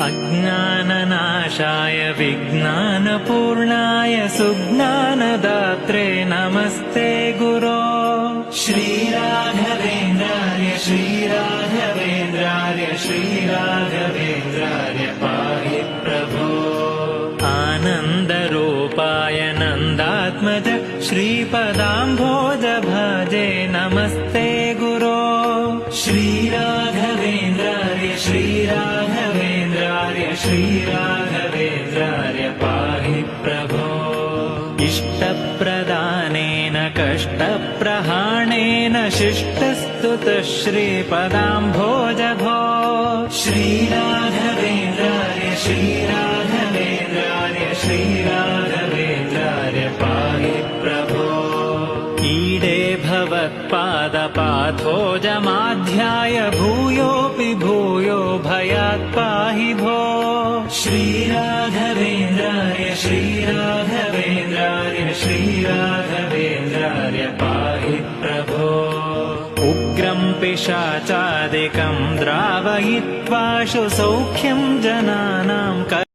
अज्ञाननाशाय विज्ञानपूर्णाय सुज्ञानदात्रे नमस्ते गुरो। श्रीराघवेन्द्रार्य श्रीराघवेन्द्रार्य श्रीराघवेन्द्रार्य पाहि प्रभो। आनन्दरूपाय नन्दात्मज श्रीपदाम्भोज भजे नमस्ते गुरो। श्रीराघवेन्द्रार्य श्रीराघवेन्द्रार्य श्रीराघवेन्द्रार्य पाहि प्रभो। इष्टप्रदानेन कष्टप्रहाणेन शिष्टस्तुतः श्रीपदाम्भोज भो श्रीराघवेन्द्रार्य श्रीराघवेन्द्रार्य श्रीराघवेन्द्रार्य पाहि प्रभो। ईडे भवत्पादपाथोजमाध्याय भूयो पाहि भो श्रीराघवेन्द्रार्य श्रीराघवेन्द्रार्य श्रीराघवेन्द्रार्य पाहि प्रभो। उग्रम् पिशाचादिकम् द्रावयित्वाशु सौख्यम् जनानाम्